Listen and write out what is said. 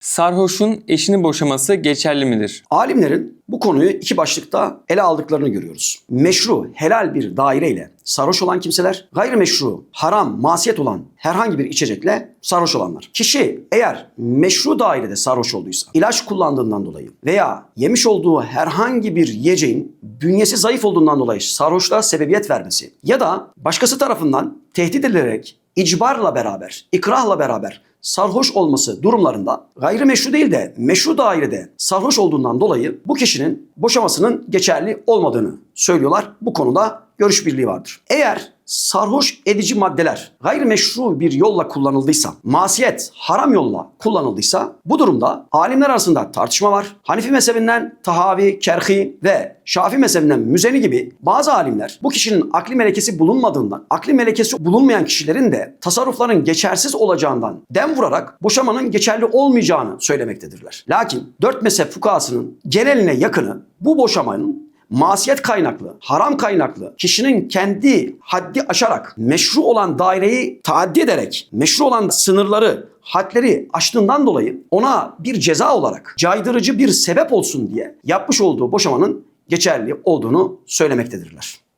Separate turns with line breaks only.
Sarhoşun eşini boşaması geçerli midir?
Alimlerin bu konuyu iki başlıkta ele aldıklarını görüyoruz. Meşru, helal bir daire ile sarhoş olan kimseler, gayrimeşru, haram, masiyet olan herhangi bir içecekle sarhoş olanlar. Kişi eğer meşru dairede sarhoş olduysa, ilaç kullandığından dolayı veya yemiş olduğu herhangi bir yiyeceğin bünyesi zayıf olduğundan dolayı sarhoşluğa sebebiyet vermesi ya da başkası tarafından tehdit edilerek icbarla beraber, ikrahla beraber sarhoş olması durumlarında gayrimeşru değil de meşru dairede sarhoş olduğundan dolayı bu kişinin boşamasının geçerli olmadığını söylüyorlar. Bu konuda görüş birliği vardır. Eğer sarhoş edici maddeler gayrimeşru bir yolla kullanıldıysa, masiyet haram yolla kullanıldıysa bu durumda alimler arasında tartışma var. Hanifi mezhebinden Tahavi, Kerhi ve Şafi mezhebinden Müzeni gibi bazı alimler bu kişinin akli melekesi bulunmadığından, akli melekesi bulunmayan kişilerin de tasarrufların geçersiz olacağından dem vurarak boşamanın geçerli olmayacağını söylemektedirler. Lakin dört mezhep fukahasının geneline yakını bu boşamanın masiyet kaynaklı, haram kaynaklı, kişinin kendi haddi aşarak meşru olan daireyi taaddi ederek, meşru olan sınırları, hadleri aştığından dolayı ona bir ceza olarak caydırıcı bir sebep olsun diye yapmış olduğu boşamanın geçerli olduğunu söylemektedirler.